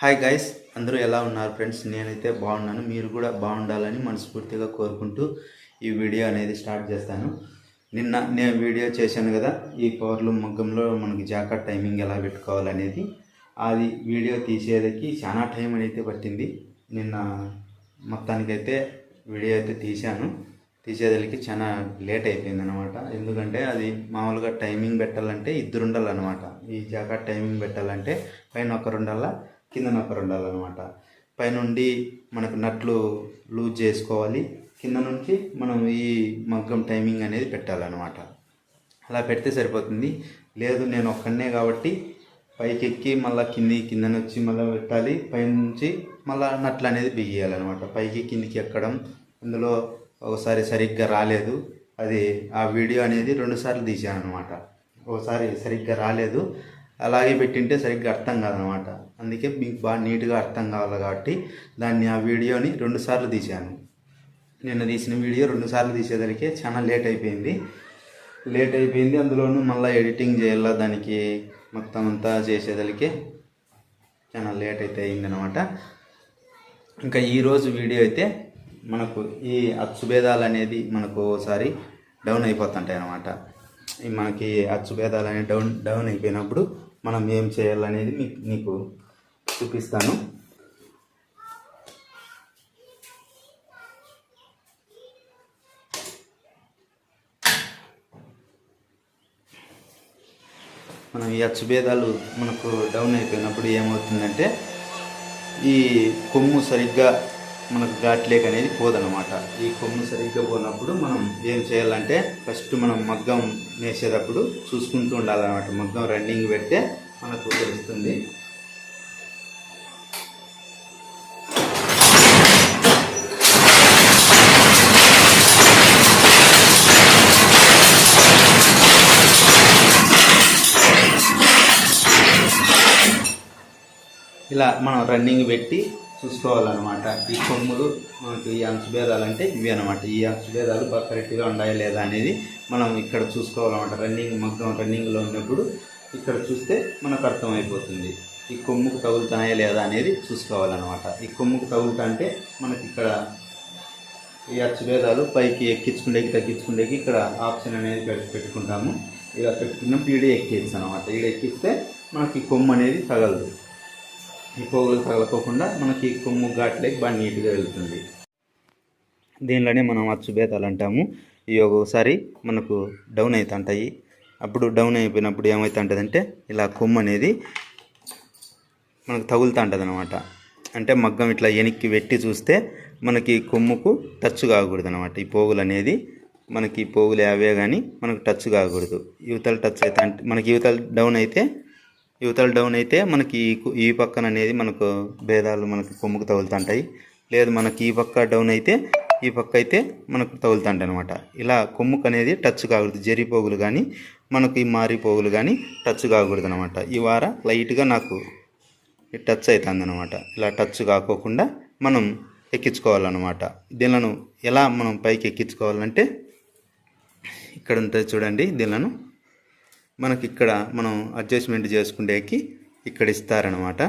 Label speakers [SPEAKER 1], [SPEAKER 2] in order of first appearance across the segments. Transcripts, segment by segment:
[SPEAKER 1] Hi guys అందరూ ఎలా ఉన్నారు ఫ్రెండ్స్ నేనైతే బాగున్నాను. మీరు కూడా బాగుండాలని మనస్ఫూర్తిగా కోరుకుంటూ ఈ వీడియో అనేది స్టార్ట్ చేస్తాను. నిన్న నేను వీడియో చేశాను కదా ఈ పవర్లు మగ్గంలో మనకి జాకెట్ టైమింగ్ ఎలా పెట్టుకోవాలనేది. అది వీడియో తీసేదకి చాలా టైం అయితే పట్టింది. నిన్న మొత్తానికైతే వీడియో అయితే తీశాను. తీసేదానికి చాలా లేట్ అయిపోయింది అనమాట ఎందుకంటే అది మామూలుగా టైమింగ్ పెట్టాలంటే ఇద్దరు ఉండాలన్నమాట. ఈ జాకెట్ టైమింగ్ పెట్టాలంటే పైన ఒకరు కింద కిందన ఉండాలన్నమాట. పైనుండి మనకు నట్లు లూజ్ చేసుకోవాలి. కింద నుంచి మనం ఈ మగ్గం టైమింగ్ అనేది పెట్టాలన్నమాట. అలా పెడితే సరిపోతుంది. లేదు నేను ఒక్కనే కాబట్టి పైకి ఎక్కి మళ్ళీ కింది కింద వచ్చి మళ్ళీ పెట్టాలి. పైనుంచి మళ్ళీ నట్లు అనేది బిగియాలన్నమాట. పైకి కిందికి ఎక్కడం అందులో ఒకసారి సరిగ్గా రాలేదు. అది ఆ వీడియో అనేది రెండుసార్లు తీసాను అనమాట ఒకసారి సరిగ్గా రాలేదు. అలాగే పెట్టింటే సరిగ్గా అర్థం కాదనమాట. అందుకే మీకు బాగా నీట్గా అర్థం కావాలి కాబట్టి దాన్ని ఆ వీడియోని రెండుసార్లు తీశాను. నిన్న తీసిన వీడియో రెండుసార్లు తీసేదానికి చాలా లేట్ అయిపోయింది. లేట్ అయిపోయింది. అందులోనూ మళ్ళీ ఎడిటింగ్ చేయాల దానికి మొత్తం అంతా చేసేదానికి చాలా లేట్ అయితే అయిందనమాట. ఇంకా ఈరోజు వీడియో అయితే మనకు ఈ అచ్చుభేదాలు అనేది మనకు ఒకసారి డౌన్ అయిపోతుంటాయి అన్నమాట మనకి అచ్చుభేదాలు అనేవి డౌన్ డౌన్ అయిపోయినప్పుడు మనం ఏం చేయాలనేది మీకు నీకు చూపిస్తాను. మనం ఈ అచ్చుభేదాలు మనకు డౌన్ అయిపోయినప్పుడు ఏమవుతుందంటే ఈ కొమ్ము సరిగ్గా మనకు ఘాట్లేక్ అనేది పోదనమాట ఈ కొమ్ము సరిగ్గా పోనప్పుడు మనం ఏం చేయాలంటే ఫస్ట్ మనం మగ్గం వేసేటప్పుడు చూసుకుంటూ ఉండాలన్నమాట. మగ్గం రన్నింగ్ పెడితే మనకు తెలుస్తుంది. ఇలా మనం రన్నింగ్ పెట్టి చూసుకోవాలన్నమాట. ఈ కొమ్ములు మనకి ఈ అంశభేదాలు అంటే ఇవి అనమాట ఈ అంశభేదాలు కరెక్ట్గా ఉన్నాయా లేదా అనేది మనం ఇక్కడ చూసుకోవాలన్నమాట. రన్నింగ్ మగ్గం రన్నింగ్లో ఉన్నప్పుడు ఇక్కడ చూస్తే మనకు అర్థమైపోతుంది. ఈ కొమ్ముకు తగులుతున్నాయా లేదా అనేది చూసుకోవాలన్నమాట. ఈ కొమ్ముకు తగులుతా అంటే మనకి ఇక్కడ ఈ అచ్చుభేదాలు పైకి ఎక్కించుకుండేకి తగ్గించుకుండేకి ఇక్కడ ఆప్షన్ అనేది పెట్టి పెట్టుకుంటాము. ఇలా పెట్టుకున్నప్పుడు ఈడ ఎక్కించు అనమాట ఈడ ఎక్కిస్తే మనకి కొమ్ము అనేది తగలదు. ఈ పోగులు తగలకోకుండా మనకి కొమ్ము ఘాట్లేకి బాగా నీట్గా వెళ్తుంది. దీనిలోనే మనం అచ్చుబేతాలు అంటాము ఇవి ఒక్కొక్కసారి మనకు డౌన్ అవుతుంటాయి. అప్పుడు డౌన్ అయిపోయినప్పుడు ఏమవుతుంటుందంటే ఇలా కొమ్ము అనేది మనకు తగులుతూ ఉంటుంది అనమాట అంటే మగ్గం ఇట్లా వెనక్కి పెట్టి చూస్తే మనకి కొమ్ముకు టచ్ కాకూడదు అనమాట ఈ పోగులు అనేది మనకి పోగులు అవే కానీ మనకు టచ్ కాకూడదు. యువతలు టచ్ అయితే అంటే మనకి యువతలు డౌన్ అయితే యువతల డౌన్ అయితే మనకి ఈ ఈ పక్కన అనేది మనకు భేదాలు మనకి కొమ్ముకు తగులుతుంటాయి. లేదు మనకి ఈ పక్క డౌన్ అయితే ఈ పక్క అయితే మనకు తగులుతుంటాయి అనమాట ఇలా కొమ్ముకు అనేది టచ్ కాకూడదు. జరి పోగులు కానీ మనకి ఈ మారి పోగులు కానీ టచ్ కాకూడదు అనమాట ఈ వార లైట్గా నాకు టచ్ అవుతుంది అనమాట ఇలా టచ్ కాకోకుండా మనం ఎక్కించుకోవాలన్నమాట. దీనిలను ఎలా మనం పైకి ఎక్కించుకోవాలంటే ఇక్కడ ఉంటుంది చూడండి దీనిలను మనకి ఇక్కడ మనం అడ్జస్ట్మెంట్ చేసుకుండేకి ఇక్కడ ఇస్తారనమాట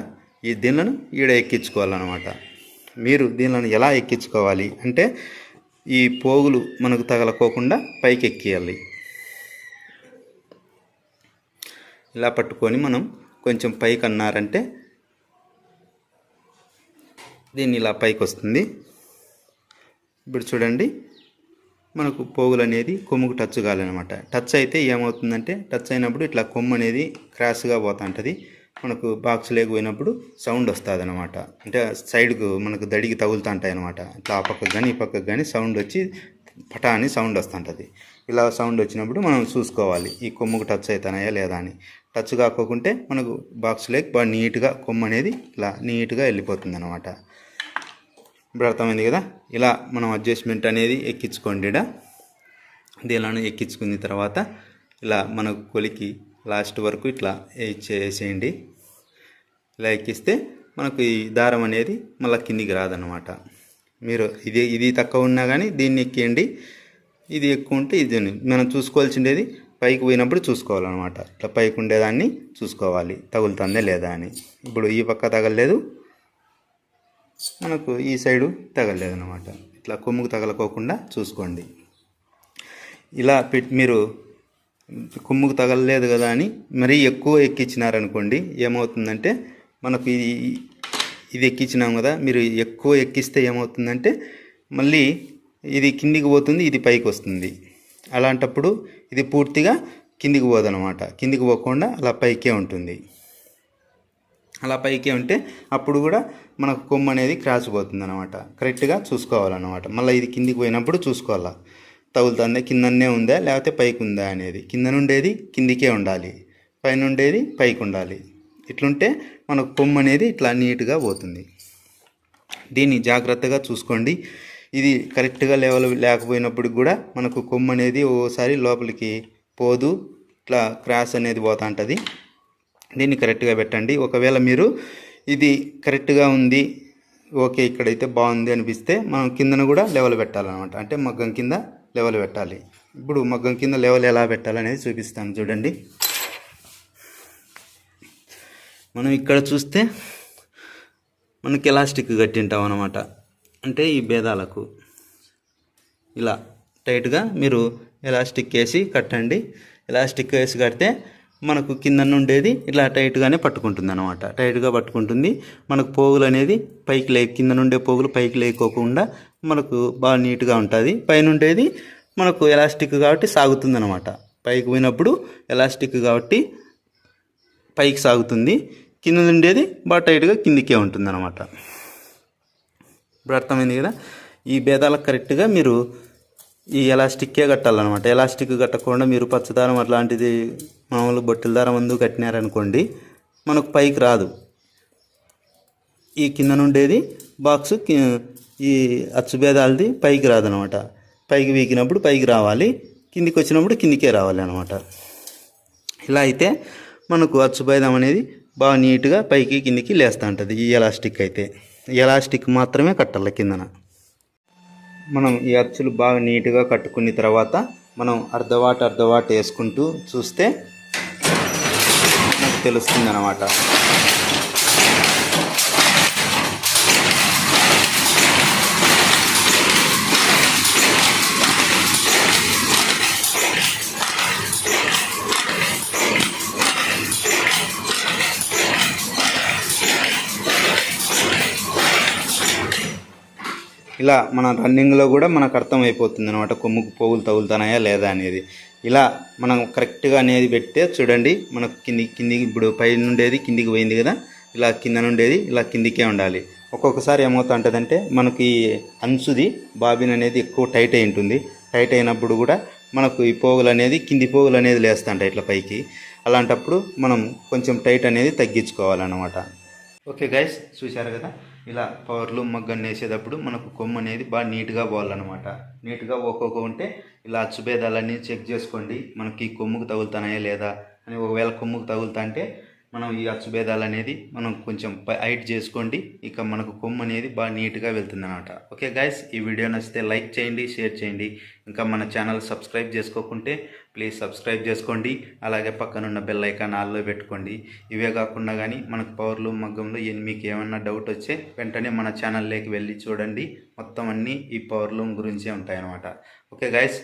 [SPEAKER 1] ఈ దీనిలను ఈడ ఎక్కించుకోవాలన్నమాట. మీరు దీనిలను ఎలా ఎక్కించుకోవాలి అంటే ఈ పోగులు మనకు తగలకోకుండా పైకి ఎక్కియాలి ఇలా పట్టుకొని మనం కొంచెం పైకి అన్నారంటే దీన్ని ఇలా పైకి వస్తుంది ఇప్పుడు చూడండి. మనకు పోగులు అనేది కొమ్ముకు టచ్ కావాలన్నమాట టచ్ అయితే ఏమవుతుందంటే టచ్ అయినప్పుడు ఇట్లా కొమ్ము అనేది క్రాష్గా పోతుంటుంది. మనకు బాక్స్ లేకపోయినప్పుడు సౌండ్ వస్తుంది అనమాట అంటే సైడ్కు మనకు దడికి తగులుతూ ఉంటాయి అనమాట ఇట్లా ఆ పక్కకు కానీ ఈ పక్కకు కానీ సౌండ్ వచ్చి పటా అని సౌండ్ వస్తుంటుంది. ఇలా సౌండ్ వచ్చినప్పుడు మనం చూసుకోవాలి ఈ కొమ్ముకు టచ్ అవుతున్నాయా లేదా అని. టచ్ కాకోకుంటే మనకు బాక్స్ లేక బాగా నీట్గా కొమ్ము అనేది ఇలా నీట్గా వెళ్ళిపోతుంది అనమాట ఇప్పుడు అర్థమైంది కదా? ఇలా మనం అడ్జస్ట్మెంట్ అనేది ఎక్కించుకోండి ఈడ. ఎక్కించుకున్న తర్వాత ఇలా మన కొలికి లాస్ట్ వరకు ఇట్లా వేసేయండి. ఇలా ఎక్కిస్తే మనకు ఈ దారం అనేది మళ్ళీ కిందికి రాదనమాట మీరు ఇది ఇది తక్కువ ఉన్నా కానీ దీన్ని ఎక్కియండి. ఇది ఎక్కువ ఉంటే ఇది మనం చూసుకోవాల్సిండేది పైకి పోయినప్పుడు చూసుకోవాలన్నమాట. ఇట్లా పైకి ఉండేదాన్ని చూసుకోవాలి. తగులుతుందే లేదా అని. ఇప్పుడు ఈ పక్క తగలలేదు. మనకు ఈ సైడు తగలలేదు ఇట్లా కొమ్ముకు తగలకోకుండా చూసుకోండి. ఇలా పెట్టి మీరు కొమ్ముకు తగలలేదు కదా అని మరీ ఎక్కువ ఎక్కించినారనుకోండి ఏమవుతుందంటే మనకు ఇది ఇది ఎక్కించినాం కదా మీరు ఎక్కువ ఎక్కిస్తే ఏమవుతుందంటే మళ్ళీ ఇది కిందికి పోతుంది ఇది పైకి వస్తుంది అలాంటప్పుడు ఇది పూర్తిగా కిందికి పోదనమాట కిందికి పోకుండా అలా పైకే ఉంటుంది. అలా పైకి ఉంటే అప్పుడు కూడా మనకు కొమ్ము అనేది క్రాస్ పోతుంది అనమాట కరెక్ట్గా చూసుకోవాలన్నమాట. మళ్ళీ ఇది కిందికి పోయినప్పుడు చూసుకోవాలా? తగులుతుందా? కిందనే ఉందా? లేకపోతే పైకి ఉందా అనేది. కింద నుండేది కిందికే ఉండాలి. పైన ఉండేది పైకి ఉండాలి. ఇట్లుంటే మనకు కొమ్ము అనేది ఇట్లా నీట్గా పోతుంది. దీన్ని జాగ్రత్తగా చూసుకోండి. ఇది కరెక్ట్గా లెవెల్ లేకపోయినప్పుడు కూడా మనకు కొమ్ము అనేది ఓసారి లోపలికి పోదు. ఇట్లా క్రాస్ అనేది పోతా ఉంటుంది దీన్ని కరెక్ట్గా పెట్టండి. ఒకవేళ మీరు ఇది కరెక్ట్గా ఉంది ఓకే ఇక్కడైతే బాగుంది అనిపిస్తే మనం కిందన కూడా లెవెల్ పెట్టాలన్నమాట. అంటే మగ్గం కింద లెవెల్ పెట్టాలి. ఇప్పుడు మగ్గం కింద లెవెల్ ఎలా పెట్టాలనేది చూపిస్తాను చూడండి. మనం ఇక్కడ చూస్తే మనకి ఎలాస్టిక్ కట్టింటాం అనమాట అంటే ఈ భేదాలకు ఇలా టైట్గా మీరు ఎలాస్టిక్ వేసి కట్టండి. ఎలాస్టిక్ వేసి కడితే మనకు కింద ఉండేది ఇట్లా టైట్గానే పట్టుకుంటుంది అనమాట టైట్గా పట్టుకుంటుంది. మనకు పోగులు అనేది పైకి లే కింద నుండే పోగులు పైకి లేకోకుండా మనకు బాగా నీట్గా ఉంటుంది. పైన ఉండేది మనకు ఎలాస్టిక్ కాబట్టి సాగుతుంది అనమాట పైకి పోయినప్పుడు ఎలాస్టిక్ కాబట్టి పైకి సాగుతుంది. కింద ఉండేది బాగా టైట్గా కిందికే ఉంటుంది అనమాట ఇప్పుడు అర్థమైంది కదా? ఈ భేదాలకు కరెక్ట్గా మీరు ఈ ఎలాస్టిక్కే కట్టాలన్నమాట. ఎలాస్టిక్ కట్టకుండా మీరు పచ్చదారం అట్లాంటిది మామూలు బొట్టెల దారం ముందు కట్టినారనుకోండి మనకు పైకి రాదు. ఈ కింద నుండేది బాక్స్ ఈ అచ్చుభేదాలది పైకి రాదనమాట పైకి వీకినప్పుడు పైకి రావాలి కిందికి వచ్చినప్పుడు కిందికే రావాలి అనమాట ఇలా అయితే మనకు అచ్చుభేదం అనేది బాగా నీట్గా పైకి కిందికి లేస్తూ ఉంటుంది ఈ ఎలాస్టిక్ అయితే. ఎలాస్టిక్ మాత్రమే కట్టాలి కిందన. మనం ఈ అచ్చులు బాగా నీట్గా కట్టుకున్న తర్వాత మనం అర్ధవాట అర్ధవాట వేసుకుంటూ చూస్తే మనకు తెలుస్తుంది అన్నమాట ఇలా మన రన్నింగ్లో కూడా మనకు అర్థమైపోతుంది అనమాట కొమ్ముకు పోగులు తగులుతున్నాయా లేదా అనేది. ఇలా మనం కరెక్ట్గా అనేది పెడితే చూడండి మనకు కింది కిందికి ఇప్పుడు పై నుండేది కిందికి పోయింది కదా ఇలా కింద నుండేది ఇలా కిందికే ఉండాలి. ఒక్కొక్కసారి ఏమవుతుంటుందంటే మనకి అంచుది బాబిన్ అనేది ఎక్కువ టైట్ అయి ఉంటుంది. టైట్ అయినప్పుడు కూడా మనకు ఈ పోగులు అనేది కింది పోగులు అనేది లేస్తుంటాయి ఇట్లా పైకి. అలాంటప్పుడు మనం కొంచెం టైట్ అనేది తగ్గించుకోవాలన్నమాట. ఓకే గైస్ చూశారు కదా? ఇలా పవర్లు మగ్గన్ వేసేటప్పుడు మనకు కొమ్ము అనేది బాగా నీట్గా పోవాలన్నమాట. నీట్గా ఒక్కొక్క ఉంటే ఇలా అచ్చుభేదాలన్నీ చెక్ చేసుకోండి మనకి కొమ్ముకు తగులుతున్నాయా లేదా అని ఒకవేళ కొమ్ముకు తగులుతా అంటే మనం ఈ అచ్చుభేదాలు అనేది మనం కొంచెం హైట్ చేసుకోండి. ఇక మనకు కొమ్ము అనేది బాగా నీట్గా వెళ్తుంది అనమాట ఓకే గైస్ ఈ వీడియో నచ్చితే లైక్ చేయండి షేర్ చేయండి. ఇంకా మన ఛానల్ సబ్స్క్రైబ్ చేసుకోకుంటే ప్లీజ్ సబ్స్క్రైబ్ చేసుకోండి. అలాగే పక్కనున్న బెల్ ఐకాన్ ఆల్లో పెట్టుకోండి. ఇవే కాకుండా కానీ మనకు పవర్లు మగ్గంలో మీకు ఏమన్నా డౌట్ వచ్చే వెంటనే మన ఛానల్లోకి వెళ్ళి చూడండి. మొత్తం అన్నీ ఈ పవర్లూమ్ గురించే ఉంటాయన్నమాట. Okay guys